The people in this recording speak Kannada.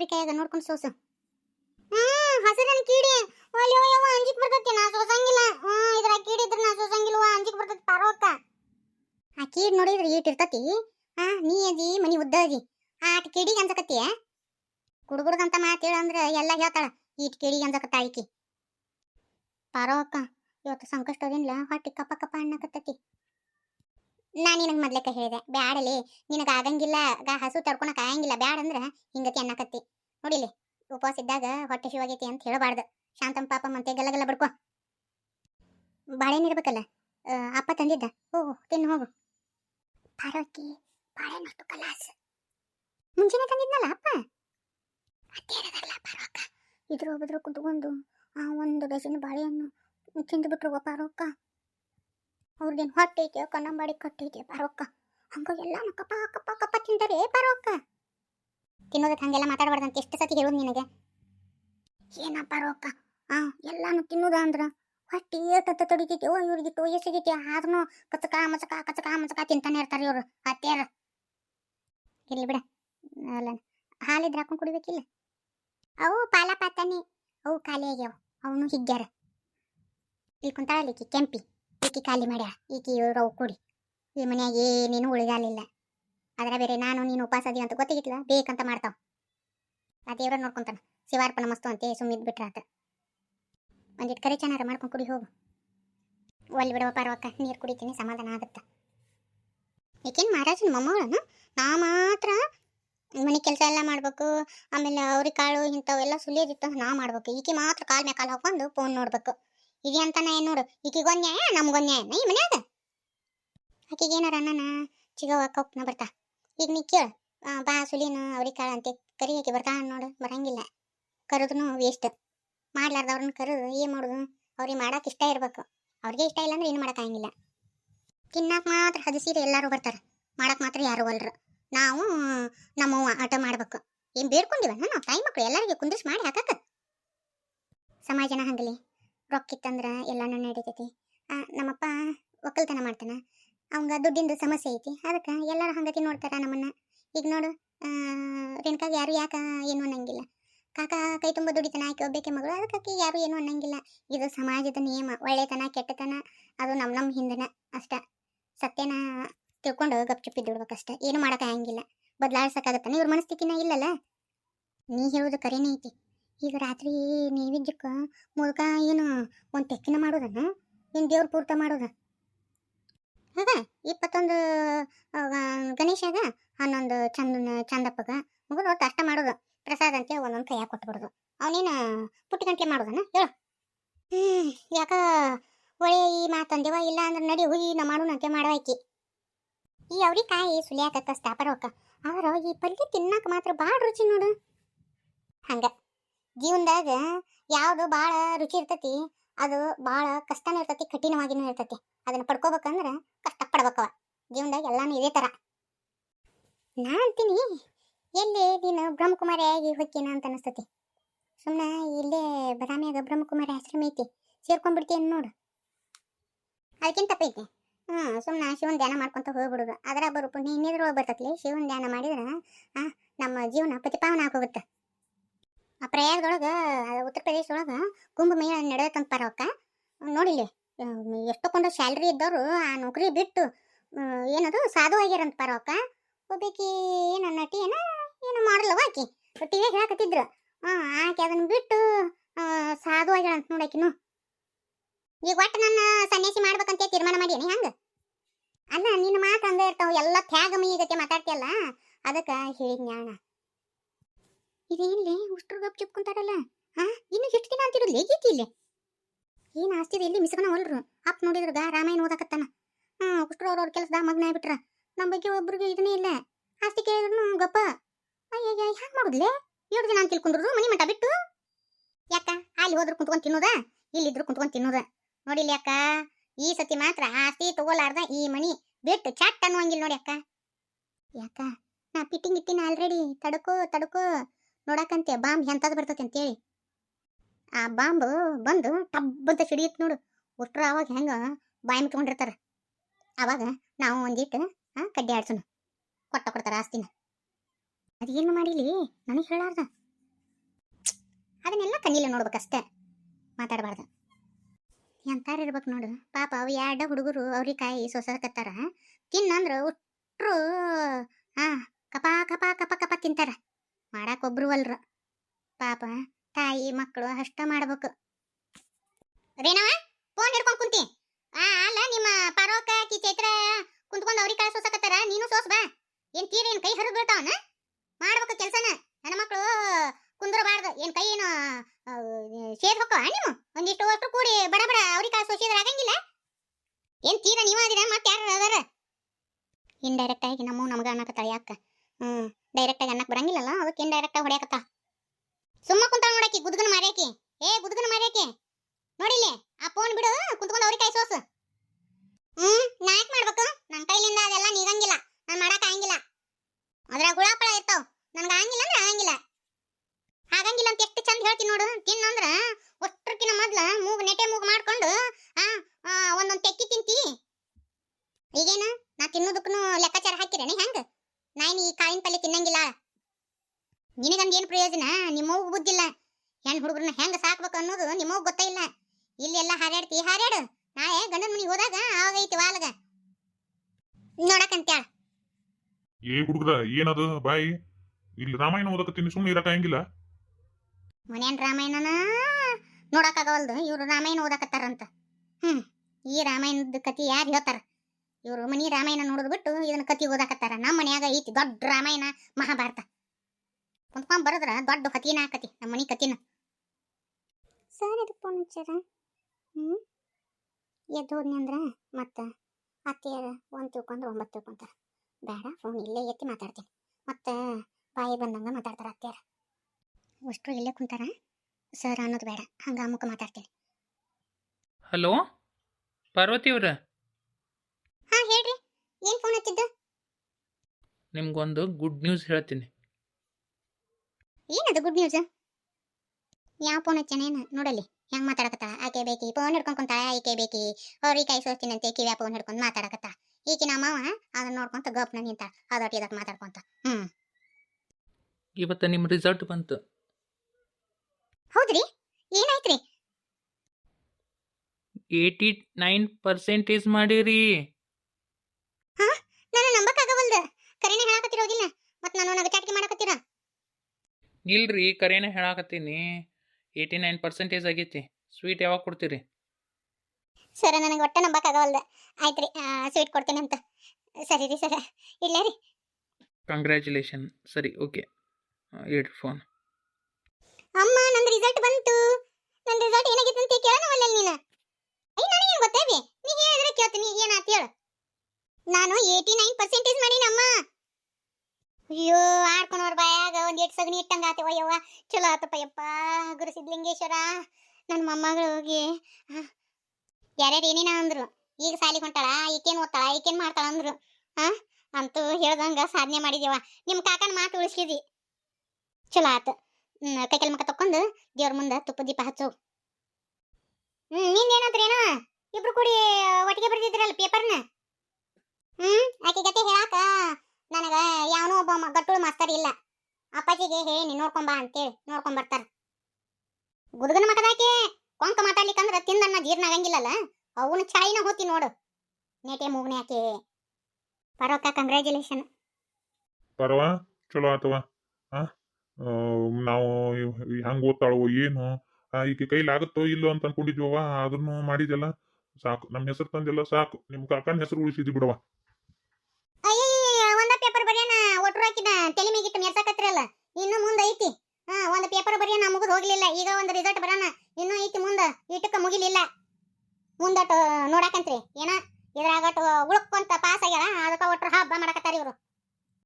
ಅವ್ರಿ ಕೈಯಾಗ ನೋಡ್ಕೊಂಡು ಸೋಸು. ಹ್ಮ್ ಹಸಿರನ್ ಕೀಡಿ. ಅಯ್ಯೋ ಯವ್ವ ಅಂಜಿಕ್ ಬರ್ತೈತಿ, ನಾ ಸೋಸಂಗಿಲ್ಲ. ಹ್ಮ್, ಇದ್ರ ಕೀಡಿ ಇದ್ರ ನಾ ಸೋಸಂಗಿಲ್ವ ಅಂಜಿಕ್ ಬರ್ತೈತಿ, ಪಾರೋಕ್ಕ. ಆ ಕೀಡ್ ನೋಡಿದ್ರ ಈಟ್ ಇರ್ತತಿ? ಹಾ ನೀ ಅದಿ, ಮನಿ ಉದ್ದ ಅದಿ. ಆಟ ಕಿಡಿಗೆ ಅನ್ಸಕತ್ತೀಯ ಕುಡುಗುಡ್ದಂತ ಮಾತು ಹೇಳಂದ್ರ ಎಲ್ಲ ಹೇಳ್ತಾಳ, ಈಟ್ ಕಿಡಿಗೆ ಅನ್ಸಕತ್ತ ಈಕಿ ಪಾರೋಕ್ಕ, ಇವತ್ತು ಸಂಕಷ್ಟ ಸಂಕಷ್ಟದಿಂದ್ಲ ಹೊಟ್ಟಿ ಕಪ್ಪ ಕಪ್ಪ ಅನ್ನಕತ್ತತಿ. ನಾ ನಿನಗೆ ಮೊದ್ಲೇಕ ಹೇಳಿದೆ. ಬ್ಯಾಡಲಿ ನಿನಗೆ ಆಗಂಗಿಲ್ಲ, ಗಾ ಹಸು ತಡ್ಕೊಳಕ್ ಆಗಂಗಿಲ್ಲ, ಬ್ಯಾಡ ಅಂದ್ರೆ ಹಿಂಗತಿ ಅನ್ನಕತ್ತಿ. ನೋಡಿಲಿ ಉಪವಾಸ ಇದ್ದಾಗ ಹೊಟ್ಟೆ ಶಿವಾಗೈತಿ ಅಂತ ಹೇಳಬಾರ್ದು. ಶಾಂತಂ ಪಾಪ ಅಂತ ಗಲಗಲ ಬಡ್ಕೊ. ಬಾಳೆಹಣ್ಣು ಅಪ್ಪ ತಂದಿದ್ದ. ಹೋ ತಿನ್ನು, ಹೋಗು. ಪಾರ್ವತಿ ಬಾಳೆಹಣ್ಣು ಕಲಾಸ್. ಮುಂಚೆನೆ ತಂದಿದ್ನಲ್ಲ ಅಪ್ಪ? ಅತ್ತೇರದಲ್ಲ ಪಾರೋಕ. ಇದ್ರ ಒಬ್ಬದ್ರ ಕುತ್ಕೊಂಡು ಆ ಒಂದು ಡಜನ್ ಬಾಳೆಹಣ್ಣು ತಿಂದ್ಬಿಟ್ರು ಪಾರೋಕ್ಕ ಅವ್ರಿಗೇನು ಹೊಟ್ಟೆ ಐತೆ ಕನ್ನಂಬಾಡಿ ಕಟ್ಟೈತೆ ಬರೋಕ್ಕ ಹಂಗ ಎಲ್ಲ ಕಪ್ಪ ಕಪ್ಪ ಕಪ್ಪ ತಿಂತಾರೆ ಬರೋಕ್ಕ ತಿನ್ನೋದಕ್ಕೆ ಹಂಗೆಲ್ಲ ಮಾತಾಡಬಾರ್ದಂತ ಎಷ್ಟು ಸತಿ ಹೇಳೋದು ನಿನಗೆ? ಏನಪ್ಪ ರೋಕ್ಕ? ಆ, ಎಲ್ಲಾನು ತಿನ್ನೋದ ಅಂದ್ರ? ಹೊಟ್ಟೆ ಏಟತ್ತ ತಡಿತೈತೆ ಓ ಇವ್ರಿಗೆ ಇವ್ರಿಗಿತ್ತು ಎಸಿಗೈತಿ ಆದ್ರೂ ಕಚಕ, ಮಚಕ ಕಚಕ, ಮಚಕ ತಿಂತಾನೆ ಇರ್ತಾರೆ ಇವರು, ಅತ್ಯಾರ. ಇಲ್ಲಿ ಬಿಡ. ಅಲ್ಲ, ಹಾಲಿದ್ರೆ ಹಾಕೊಂಡು ಕುಡಿಬೇಕಿಲ್ಲ? ಅವು ಪಾಲ ಪಾತಾನಿ ಅವು ಖಾಲಿ ಆಗ್ಯಾವ ಅವನು ಹಿಗ್ಗ್ಯಾರ. ಇಲ್ಲಿ ಕುಂತಾಳಲಿಕ್ಕೆ ಕೆಂಪಿ. ಈಕಿ ಖಾಲಿ ಮಾಡ್ಯಾಳ ಈಕಿ ಇವ್ರವು ಕುಡಿ. ಈ ಮನ್ಯಾಗ ಏನೇನು ಉಳಿಗಾಲಿಲ್ಲ. ಅದರ ಬೇರೆ ನಾನು ನೀನು ಉಪವಾಸ ಅಂತ ಗೊತ್ತಿಗಿತ್ತಲ್ಲ ಬೇಕಂತ ಮಾಡ್ತಾವ. ಆ ದೇವ್ರ ನೋಡ್ಕೊಂತಾನ. ಶಿವಾರ್ಪಣ ಮಸ್ತು ಅಂತೆ ಸುಮ್ಮಿದ್ ಬಿಟ್ರ ಆತ. ಒಂದಿಟ್ ಕರಿ ಚೆನ್ನಾರ ಮಾಡ್ಕೊಂಡು ಕುಡಿ, ಹೋಗು. ಒಲ್ಲಿ ಬಿಡವ ಪರವಕ್ಕ, ನೀರು ಕುಡಿತೀನಿ, ಸಮಾಧಾನ ಆಗುತ್ತೆ. ಏಕೇನು ಮಹಾರಾಜನ ಮೊಮ್ಮಗಳನು? ನಾ ಮಾತ್ರ ಮನೆ ಕೆಲಸ ಎಲ್ಲ ಮಾಡ್ಬೇಕು, ಆಮೇಲೆ ಅವ್ರಿಗೆ ಕಾಳು ಇಂಥವೆಲ್ಲ ಸುಲಿಯೋದಿತ್ತು ನಾ ಮಾಡ್ಬೇಕು. ಈಕೆ ಮಾತ್ರ ಕಾಲ್ ಕಾಲು ಹಾಕೊಂಡು ಫೋನ್ ನೋಡ್ಬೇಕು. ಈಗ ಅಂತಾನ ಏನ್ ನೋಡು? ಈಕಿಗೊಂದ್ ನ್ಯಾಯ ನಮ್ಗೊಂದ್ ನ್ಯಾಯ ಈ ಮನ್ಯಾಗ? ಆಕಿಗೆ ಏನಾರ ಅಣ್ಣನ ಚಿಗವ ಕೌಕ್ನ ಬರ್ತಾ. ಈಗ ನೀ ಕೇಳ. ಬಾ, ಸುಲಿನ, ಅವ್ರಿಗೆ ಕಾಳ ಅಂತೆ. ಕರಿ, ಆಕಿ ಬರ್ತಾ ನೋಡು. ಬರಂಗಿಲ್ಲ. ಕರೆದ್ನು ವೇಸ್ಟ್ ಮಾಡ್ಲಾರ್ದವ್ರನ್ನ ಕರೆದು ಏನು ಮಾಡೋದು? ಅವ್ರಿಗೆ ಮಾಡಕ್ಕೆ ಇಷ್ಟ ಇರ್ಬೇಕು. ಅವ್ರಿಗೆ ಇಷ್ಟ ಇಲ್ಲ ಅಂದ್ರೆ ಏನು ಮಾಡೋಕ್ಕಾಗಿಲ್ಲ ತಿನ್ನಕ್ಕೆ ಮಾತ್ರ ಹದಿಸಿರಿ ಎಲ್ಲರೂ ಬರ್ತಾರೆ. ಮಾಡಕ್ಕೆ ಮಾತ್ರ ಯಾರು ಒಲ್ರು ನಾವು, ನಮ್ಮವ್ವ ಆಟ ಮಾಡ್ಬೇಕು. ಏನು ಬೇಡ್ಕೊಂಡಿವ? ನಾವು ತಾಯಿ ಮಕ್ಕಳು ಎಲ್ಲರಿಗೆ ಕುಂದಿಸ್ ಮಾಡಿ ಹಾಕಕ್ಕೆ ಸಮಾಜನ ಹಂಗಲಿ. ರೊಕ್ಕಿತ್ತಂದ್ರೆ ಎಲ್ಲಾನು ನಡೀತೈತಿ. ನಮ್ಮಪ್ಪ ಒಕ್ಕಲ್ತನ ಮಾಡ್ತಾನೆ. ಅವಂಗ ದುಡ್ಡಿಂದು ಸಮಸ್ಯೆ ಐತಿ. ಅದಕ್ಕೆ ಎಲ್ಲರೂ ಹಂಗತಿ ನೋಡ್ತಾರ ನಮ್ಮನ್ನ. ಈಗ ನೋಡು ರೇಣುಕಾಗ ಯಾರು ಯಾಕ ಏನು ಅನ್ನಂಗಿಲ್ಲ. ಕಾಕ ಕೈ ತುಂಬ ದುಡಿತನ, ಆಕೆ ಒಬ್ಬಕ್ಕೆ ಮಗಳು, ಅದಕ್ಕೆ ಯಾರು ಏನು ಅನ್ನಂಗಿಲ್ಲ. ಇದು ಸಮಾಜದ ನಿಯಮ, ಒಳ್ಳೆತನ, ಕೆಟ್ಟತನ, ಅದು ನಮ್ಮ ನಮ್ಮ ಹಿಂದನ ಅಷ್ಟ. ಸತ್ಯನ ತಿಳ್ಕೊಂಡು ಗಪ್ ಬಿಡ್ಬೇಕಷ್ಟ ಏನು ಮಾಡಕ್ ಆಗಂಗಿಲ್ಲ. ಬದಲಾಯಿಸಕ್ಕಾಗತ್ತಾನ ಇವ್ರ ಮನಸ್ಥಿತಿನ ಇಲ್ಲಲ್ಲ? ನೀ ಹೇಳೋದು ಕರೆನೇ ಐತಿ. ಈಗ ರಾತ್ರಿ ನೈವೇದ್ಯಕ್ಕೆ ಮೂಲಕ ಏನು ಒಂದು ತೆಕ್ಕಿನ ಮಾಡೋದನ್ನ ಏನು ದೇವ್ರ ಪೂರ್ತ ಮಾಡೋದ? ಹಾಗ ಇಪ್ಪತ್ತೊಂದು ಗಣೇಶಗ ಹನ್ನೊಂದು ಚಂದನ ಚಂದಪ್ಪಗ. ಮುಗಿದು ಒಟ್ಟು ಅಷ್ಟ ಮಾಡೋದು. ಪ್ರಸಾದ ಅಂತೇಳಿ ಒಂದೊಂದು ಕೈಯಾಗ ಕೊಟ್ಬಿಡೋದು. ಅವನೇನು ಪುಟ್ಟಿ ಗಂಟ್ಲೆ ಮಾಡೋದನ್ನ ಹೇಳು. ಹ್ಞೂ ಯಾಕ ಒಳ್ಳೆ ಈ ಮಾತಂದೇವ ಇಲ್ಲ ಅಂದ್ರೆ ನಡಿ ಹುಯಿ ನಾ ಮಾಡೋಣ ಅಂತ ಮಾಡವಾಕಿ ಈ ಅವ್ರಿಕಾಯಿ ಸುಲಿಯಾಕ ಕಷ್ಟ ರೊಕ್ಕ ಆದ್ರ ಈ ಪಲ್ಯ ತಿನ್ನಾಕ ಮಾತ್ರ ಭಾಳ ರುಚಿ ನೋಡು. ಹಂಗ. ಜೀವನದಾಗ ಯಾವುದು ಭಾಳ ರುಚಿ ಇರ್ತತಿ, ಅದು ಭಾಳ ಕಷ್ಟನೂ ಇರ್ತತಿ, ಕಠಿಣವಾಗಿನೂ ಇರ್ತತಿ. ಅದನ್ನ ಪಡ್ಕೋಬೇಕಂದ್ರ ಕಷ್ಟ ಪಡ್ಬೇಕವ. ಜೀವನದಾಗ ಎಲ್ಲಾನು ಇದೇ ತರ. ನಾ ಅಂತೀನಿ, ಎಲ್ಲಿ ನೀನು ಬ್ರಹ್ಮಕುಮಾರಿ ಆಗಿ ಹೊಕ್ಕಿನ ಅಂತ ಅನಿಸ್ತತಿ. ಸುಮ್ಮನೆ ಇಲ್ಲೇ ಬದಾಮಿಯಾಗ ಬ್ರಹ್ಮಕುಮಾರಿ ಆಶ್ರಮ ಐತಿ ಸೇರ್ಕೊಂಡ್ಬಿಡ್ತೀನಿ ನೋಡು. ಅದಕ್ಕಿಂತ ತಪ್ಪೈತಿ. ಹ್ಞೂ ಸುಮ್ಮನೆ ಶಿವನ ಧ್ಯಾನ ಮಾಡ್ಕೊಂತ ಹೋಗ್ಬಿಡುದು. ಅದರ ಬರು ಪುಣ್ಯ ಇನ್ನೆದ್ರೊಳಗೆ ಬರ್ತತ್ಲಿ, ಶಿವನ ಧ್ಯಾನ ಮಾಡಿದ್ರೆ ನಮ್ಮ ಜೀವನ ಪ್ರತಿಪಾವನ ಆಗೋಗುತ್ತೆ. ಆ ಪ್ರಯಾಗದೊಳಗೆ ಉತ್ತರ ಪ್ರದೇಶದೊಳಗೆ ಕುಂಭಮೇಳ ನಡೆಯತ್ತಂತ ಪರವಕ್ಕ ನೋಡಿಲಿ ಎಷ್ಟೊಂದು ಸ್ಯಾಲ್ರಿ ಇದ್ದವರು ಆ ನೌಕರಿ ಬಿಟ್ಟು ಏನದು, ಸಾಧು ಆಗ್ಯಾರಂತ ಪರವಕ್ಕ ಒಬ್ಬಾಕಿ ಏನು ನಟಿ ಏನ, ಏನು ಮಾಡಲ್ಲವ ಆಕಿ. ಟಿವಿ ಹೇಳಕತ್ತಿದ್ರು ಹಾಂ ಆಕೆ ಅದನ್ನ ಬಿಟ್ಟು ಸಾಧು ಆಗ್ಯಾಳಂತ ನೋಡಾಕಿನು ಈಗ ಒಟ್ಟು ನನ್ನ ಸನ್ಯಾಸಿ ಮಾಡ್ಬೇಕಂತ ತೀರ್ಮಾನ ಮಾಡೀನಿ ಹಂಗ? ಅಲ್ಲ, ನಿನ್ನ ಮಾತು ಹಂಗ ಇರ್ತಾವ, ಎಲ್ಲ ತ್ಯಾಗ ಗತಿ ಮಾತಾಡ್ತಿಯಲ್ಲ, ಅದಕ್ಕೆ ಜ್ಞಾನ ಇದೇನ್ಲಿ ಉಷ್ಟ್ರು ಗಪ್ ಚುಪ್ಕೊಂತಾರಲ್ಲ. ಹಾ ಇನ್ನು ಎಷ್ಟು ದಿನ ಅಂತಿರೋದು ಲೇಗೈತಿ ಇಲ್ಲಿ? ಏನು ಆಸ್ತಿ ಇದೆ ಇಲ್ಲಿ ಮಿಸ್ಕನ ಹೊಲ್ರು? ಅಪ್ ನೋಡಿದ್ರಗ ರಾಮಾಯಣ ಓದಾಕತ್ತಾನ. ಹಾ ಉಷ್ಟ್ರು ಅವ್ರವ್ರ ಕೆಲಸದಾಗ ಮಗ್ನ ಆಗ್ಬಿಟ್ರ. ನಮ್ಮ ಬಗ್ಗೆ ಒಬ್ರಿಗೆ ಇದನ್ನೇ ಇಲ್ಲ. ಆಸ್ತಿ ಕೇಳಿದ್ರು ಗಪ್ಪ. ಅಯ್ಯ ಹ್ಯಾಂಗ ಮಾಡುದ್ಲೆ? ಏಳು ದಿನ ಅಂತ ತಿಳ್ಕೊಂಡ್ರು ಮನಿ ಮಠ ಬಿಟ್ಟು? ಯಾಕ? ಅಲ್ಲಿ ಹೋದ್ರು ಕುಂತ್ಕೊಂಡ್ ತಿನ್ನೋದ? ಇಲ್ಲಿದ್ರು ಕುಂತ್ಕೊಂಡ್ ತಿನ್ನೋದ? ನೋಡಿಲ್ಲ ಅಕ್ಕ ಈ ಸತಿ ಮಾತ್ರ ಆಸ್ತಿ ತಗೋಲಾರ್ದ ಈ ಮನಿ ಬಿಟ್ಟು ಚಟ್ ಅನ್ನುವಂಗಿಲ್ಲ ನೋಡಿ ಅಕ್ಕ ಯಾಕ? ನಾ ಪಿಟ್ಟಿಂಗ್ ಇಟ್ಟಿನ ಆಲ್ರೆಡಿ ತಡ್ಕೋ ತಡ್ಕೋ. ನೋಡಕಂತೆ ಬಾಂಬ್ ಎಂಥದ್ದು ಬರ್ತೈತೆ ಅಂತೇಳಿ. ಆ ಬಾಂಬ್ ಬಂದು ಟಬ್ ಅಂತ ಸಿಡಿಯುತ್ತೆ ನೋಡು. ಉಷ್ಟ್ರ ಅವಾಗ ಹೆಂಗೆ ಬಾಯಿ ಮುಟ್ಕೊಂಡಿರ್ತಾರೆ ಅವಾಗ ನಾವು ಒಂದಿಟ್ಟು ಹಾಂ ಕಡ್ಡಿ ಆಡ್ಸೋಣ. ಕೊಟ್ಟ ಕೊಡ್ತಾರೆ ಆಸ್ತಿನ. ಅದೇನು ಮಾಡಿಲಿ? ನನಗೆ ಹೇಳಾರ್ದ. ಅದನ್ನೆಲ್ಲ ಕಣ್ಣಿಲ್ಲ ನೋಡ್ಬೇಕಷ್ಟೇ. ಮಾತಾಡಬಾರ್ದು. ಎಂತಾರ ಇರ್ಬೇಕು ನೋಡು. ಪಾಪ ಅವು ಎರಡು ಹುಡುಗರು ಅವ್ರಿಗೆ ಕಾಯಿ ಸೊಸಕತ್ತಾರ ತಿನ್ನಂದ್ರೆ ಉಟ್ರು ಹಾಂ ಕಪಾ ಕಪಾ, ಕಪ ಕಪ ತಿಂತಾರ. ಮಾಡಾಕ ಒಬ್ರು ಅಲ್ರ ಪಾಪ ತಾಯಿ ಮಕ್ಕಳು ಅಷ್ಟ ಮಾಡ್ಬೇಕು. ರೇನವ ಫೋನ್ ಹಿಡ್ಕೊಂಡ್ ಕುಂತಿ. ಆ, ಅಲ್ಲ ನಿಮ್ಮ ಪರೋಕ ಕಿ ಚೈತ್ರ ಕುಂತ್ಕೊಂಡು ಅವ್ರಿಗೆ ಕಾಯಿ ಸೋಸಕತ್ತಾರ ನೀನು ಸೋಸ್ ಬಾ. ಏನ್ ತೀರ, ಏನ್ ಕೈ ಹರಿದು ಬೀಳ್ತಾವನ ಮಾಡ್ಬೇಕು ಕೆಲಸನ. ನನ್ನ ಮಕ್ಕಳು ಕುಂದ್ರಬಾರ್ದು ಏನ್ ಕೈ, ಏನು ಸೇದ್ ನೀವು? ಒಂದಿಷ್ಟು ಅಷ್ಟು ಕೂಡಿ ಬಡ ಬಡ ಅವ್ರಿಗೆ ಕಾಸು ಸೋಸಿದ್ರೆ ಆಗಂಗಿಲ್ಲ? ಏನ್ ತೀರ ನೀವ ಮತ್ತೆ ಯಾರು ಅದಾರ? ಇನ್ಡೈರೆಕ್ಟ್ ಆಗಿ ನಮ್ಮ ನಮಗ ಅನ್ನಕತ್ತಾಳ ಯಾಕ? ಹ್ಮ್. ಡೈರೆಕ್ಟ್ ಆಗಿ ಅನ್ನಕ್ ಬರಂಗಿಲ್ಲಲ್ಲ? ಅದಕ್ಕೆ ಡೈರೆಕ್ಟ್ ಆಗಿ ಹೊಡೆಯಕತ್ತ? ಸುಮ್ಮ ಕುಂತಾಳ ನೋಡಕಿ ಗುದ್ಗನ ಮಾರ್ಯಾಕಿ ಏ ಗುದ್ಗನ ಮಾರ್ಯಾಕಿ ನೋಡಿಲಿ ಆ ಫೋನ್ ಬಿಡು ಕುಂತ್ಕೊಂಡು ಅವ್ರಿಗೆ ಕೈ ಸೋಸು. ಹ್ಮ್ ನಾ ಯಾಕೆ ಮಾಡ್ಬೇಕು? ನನ್ನ ಕೈಲಿಂದ ಅದೆಲ್ಲ ನೀಗಂಗಿಲ್ಲ. ನಾನು ಮಾಡಕ್ ಆಗಂಗಿಲ್ಲ. ಅದ್ರಾಗ ಗುಳಾಪಳ ಇರ್ತಾವ. ನನ್ಗೆ ಆಗಂಗಿಲ್ಲ ಅಂದ್ರೆ ಆಗಂಗಿಲ್ಲ. ಆಗಂಗಿಲ್ಲ ಅಂತ ಎಷ್ಟು ಚಂದ ಹೇಳ್ತೀನಿ ನೋಡು. ತಿನ್ನಂದ್ರ ಒಷ್ಟಕ್ಕಿನ ಮೊದ್ಲ ಮೂಗು ನೆಟೆ ಮೂಗು ಮಾಡ್ಕೊಂಡು ಆ, ಒಂದೊಂದ್ ತೆಕ್ಕಿ ತಿಂತಿ. ಈಗೇನ? ನಾ ತಿನ್ನೋದಕ್ಕೂ ಲೆಕ್ಕಾಚಾರ ಹಾಕಿರೇನೆ ಹೆಂಗ? ನಾನ್ ಈ ಕಾಳಿನ ಪಲ್ಯ ತಿನ್ನಂಗಿಲ್ಲ. ನಿನಗಂದ್ ಏನ್ ಪ್ರಯೋಜನ? ನಿಮ್ಮವ್ಗ ಬುದ್ಧಿಲ್ಲ ಹೆಣ್ ಹುಡುಗರನ್ನ ಹೆಂಗ ಸಾಕ್ಬೇಕು ಅನ್ನೋದು ನಿಮ್ಮವ್ ಗೊತ್ತೇ ಇಲ್ಲ. ಇಲ್ಲೆಲ್ಲ ಹಾರಾಡ್ತಿ ಹಾರಾಡು ನಾಳೆ ಗಂಡನ ಮನೆಗೆ ಹೋದಾಗ ಆಗೈತಿ ವಾಲ್ಗ. ನೋಡಕಂತ್ಯಾಳ ಏ ಹುಡುಗ್ರ ಏನದು? ಬಾಯಿ. ಇಲ್ಲಿ ರಾಮಾಯಣ ಓದಕತ್ತೀನಿ ಸುಮ್ಮನೆ ಇರಕ ಹೆಂಗಿಲ್ಲ ಮನ್ಯಾನ್ ರಾಮಾಯಣನ ನೋಡಕ್ಕಾಗವಲ್ದು. ಇವ್ರು ರಾಮಾಯಣ ಓದಕತ್ತಾರಂತ. ಹ್ಮ್ ಈ ರಾಮಾಯಣದ ಕತಿ ಯಾರು ಹೇಳ್ತಾರ? ಇವ್ರು ಮನಿ ರಾಮಾಯಣ ನೋಡೋದು ಬಿಟ್ಟು ಇದನ್ನ ಕತಿ ಓದಾಕತ್ತಾರ. ನಮ್ಮ ಮನ್ಯಾಗ ಐತಿ ದೊಡ್ಡ ರಾಮಾಯಣ ಮಹಾಭಾರತ. ಕುಂತ್ಕೊಂಡ್ ಬರದ್ರ ದೊಡ್ಡ ಕತಿನ ಕತಿ ನಮ್ಮ ಮನಿ ಕತಿನ ಸರ್ ಅದಕ್ಕೆ ಫೋನ್ ಹಚ್ಚಾರ ಹ್ಮ್? ಎದ್ದು ಹೋದ್ನಿ ಅಂದ್ರ ಮತ್ತ ಅತ್ತೆಯರ ಒಂದ್ ತಿಳ್ಕೊಂಡ್ರ ಒಂಬತ್ತು ತಿಳ್ಕೊಂತಾರ. ಬೇಡ ಫೋನ್ ಇಲ್ಲೇ ಎತ್ತಿ ಮಾತಾಡ್ತೀನಿ. ಮತ್ತ ಬಾಯಿ ಬಂದಂಗ ಮಾತಾಡ್ತಾರ ಅತ್ತೆಯರ. ಅಷ್ಟು ಇಲ್ಲೇ ಕುಂತಾರ? ಸರ್ ಅನ್ನೋದು ಬೇಡ ಹಂಗ ಅಮ್ಮಕ್ಕ ಮಾತಾಡ್ತೀನಿ. ಹಲೋ ಪಾರ್ವತಿ ಅವ್ರ? ಏನ್ ನಿಮ್ಗೊಂದು ಗುಡ್ ನ್ಯೂಸ್ ಹೇಳ್ತೀನಿ. ಏನದು ಗುಡ್ ನ್ಯೂಸ್ ಯಾವ ಫೋನ್ ಹಚ್ಚಾನೇನು ನೋಡಲಿ ಹೆಂಗ್ ಮಾತಾಡಕತ್ತ? ಆಕೆ ಬೇಕಿ ಫೋನ್ ಹಿಡ್ಕೊಂಡ್ ಕುಂತಾಳ ಈಕೆ ಬೇಕಿ? ಅವ್ರಿಗೆ ಕೈ ಸೋಸ್ತೀನಂತೆ ಕಿವ್ಯಾ ಫೋನ್ ಹಿಡ್ಕೊಂಡ್ ಮಾತಾಡಕತ್ತ? ಈಕೆ ಮಾವ ಅದನ್ನ ನೋಡ್ಕೊಂತ ಗಪ್ನ ನಿಂತ ಅದೊಟ್ಟಿ ಇದಕ್ಕೆ ಮಾತಾಡ್ಕೊಂತ. ಹ್ಮ್. ಇವತ್ತು ನಿಮ್ ರಿಸಲ್ಟ್ ಬಂತು. ಹೌದ್ರಿ? ಏನಾಯ್ತ್ರಿ? ಏಯ್ಟಿ ನೈನ್ ಪರ್ಸೆಂಟೇಜ್ ಮಾಡಿರಿ ನಾನು ನಂಬಕ್ಕಾಗವಲ್ದ ಕರೆನೆ ಹೇಳಕತ್ತಿರೋದಿಲ್ಲ ಮತ್ತೆ ನಾನು ನಗಚಾಟಿಕೆ ಮಾಡಕತ್ತೀರ? ಇಲ್ರಿ ಕರೆನೇ ಹೇಳಾಕತ್ತೀನಿ. ಏಯ್ಟಿ ನೈನ್ ಪರ್ಸೆಂಟೇಜ್ ಆಗೈತಿ. ಸ್ವೀಟ್ ಯಾವಾಗ ಕೊಡ್ತೀರಿ? ಸರ ನನಗೆ ಒಟ್ಟ ನಂಬಕ್ಕಾಗವಲ್ದ ಆಯ್ತ್ರಿ ಸ್ವೀಟ್ ಕೊಡ್ತೀನಿ ಅಂತ. ಸರಿ ರೀ ಸರ. ಇಲ್ಲ ರೀ? ಕಂಗ್ರ್ಯಾಚುಲೇಷನ್ ಸರಿ ಓಕೆ ಇಡ್ರಿ ಫೋನ್ ಅಮ್ಮ ನಂದು ರಿಸಲ್ಟ್ ಬಂತು ನನ್ನ ರಿಸಲ್ಟ್ ಏನಾಗಿತ್ತು ಅಂತ ಕೇಳೋಣವಲ್ಲ ನೀನು ಐ ನನಗೇನು ಗೊತ್ತೇವಿ ನೀ ಹೇಳಿದ್ರೆ ಕೇಳ್ತೀನಿ ಏನಾತ ಹೇಳು ನಾನು ಏಯ್ಟಿ ನೈನ್ ಪರ್ಸೆಂಟೇಜ್ ಮಾಡೀನಮ್ಮ. ಅಯ್ಯೋ, ಆಡ್ಕೊಂಡವ್ರ ಬಾಯಾಗ ಒಂದ್ ಏಟ್ ಸಗಣಿ ಇಟ್ಟಂಗ ಆತೆ. ಯವ್ವ ಚಲೋ ಆತಪ್ಪ ಯಪ್ಪ. ಗುರು ಸಿದ್ಲಿಂಗೇಶ್ವರ ನನ್ನ ಮೊಮ್ಮಗಳಿಗೆ ಯಾರ್ಯಾರು ಏನೇನ ಅಂದ್ರು. ಈಗ ಸಾಲಿ ಹೊಂಟಾಳ, ಈಕೇನ್ ಓದ್ತಾಳ, ಈಕೇನ್ ಮಾಡ್ತಾಳ ಅಂದ್ರು. ಹಾ ಅಂತೂ ಹೇಳ್ದಂಗ ಸಾಧನೆ ಮಾಡಿದೇವ ನಿಮ್ ಕಾಕನ ಮಾತು ಉಳಿಸಿದಿ. ಚಲೋ ಆತು. ಕೈಕಲ್ ಮಕ್ಕ ತಕೊಂಡು ದೇವ್ರ ಮುಂದೆ ತುಪ್ಪ ದೀಪ ಹಚ್ಚು. ಹ್ಮ್ ನಿಂದೇನಂತ್ರಿ ಏನು ಇಬ್ರು ಕೂಡಿ ಒಟ್ಟಿಗೆ ಬರ್ದಿದ್ರಲ್ಲ ಪೇಪರ್ನ ಹ್ಮ್? ಆಕೆ ಗತೆ ಹೇಳಾಕ ನನಗ ಯಾವನೋ ಒಬ್ಬ ಗಟ್ಟುಳು ಮಾಸ್ತರ್ ಇಲ್ಲ. ಅಪ್ಪಾಜಿಗೆ ಹೇಳಿ ನೋಡ್ಕೊಂಬಾ ಅಂತೇಳಿ ನೋಡ್ಕೊಂಡ್ ಬರ್ತಾರ. ಗುದ್ಗನ ಮಕದಾಕೆ ಕೊಂಕ ಮಾತಾಡ್ಲಿಕ್ಕಂದ್ರ ತಿಂದನ್ನ ಜೀರ್ಣ ಆಗಂಗಿಲ್ಲಲ್ಲ. ಅವನ ಚಾಯಿನ ಹೋತಿ ನೋಡು. ನೇಟೆ ಮೂಗ್ನೆ ಆಕೆ. ಪರೋಕ ಕಂಗ್ರ್ಯಾಚುಲೇಷನ್ ಪರವ, ಚಲೋ ಆತವ ನಾವು ಹೆಂಗ್ ಓದ್ತಾಳೋ ಏನು? ಈಕೆ ಕೈಲಿ ಆಗುತ್ತೋ ಇಲ್ಲೋ ಅಂತ ಅನ್ಕೊಂಡಿದ್ವವ ಅದನ್ನು ಮಾಡಿದೆಲ್ಲ ಸಾಕು. ನಮ್ಮ ಹೆಸರು ತಂದೆಲ್ಲ ಸಾಕು. ನಿಮ್ ಕಾಕನ ಹೆಸರು ಉಳಿಸಿದ್ವಿ ಬಿಡವ ಇನ್ನು ಮುಂದೆ ಐತಿ. ಹಾ, ಒಂದು ಪೇಪರ್ ಬರೆಯನ ಮುಗಿದು ಹೋಗ್ಲಿಲ್ಲ. ಈಗ ಒಂದು ರಿಸಲ್ಟ್ ಬರೋಣ ಇನ್ನೂ ಐತಿ ಮುಂದೆ. ಇಟ್ಟಕ್ಕೆ ಮುಗಿಲಿಲ್ಲ. ಮುಂದಟ ನೋಡಾಕಂತ್ರಿ. ಏನ? ಇದ್ರಾಗಟ್ಟು ಉಳ್ಕೊಂತ ಪಾಸ್ ಆಗ್ಯಾಳ ಅದಕ್ಕ ಒಟ್ರು ಹಬ್ಬ ಮಾಡಕತ್ತಾರ ಇವ್ರು.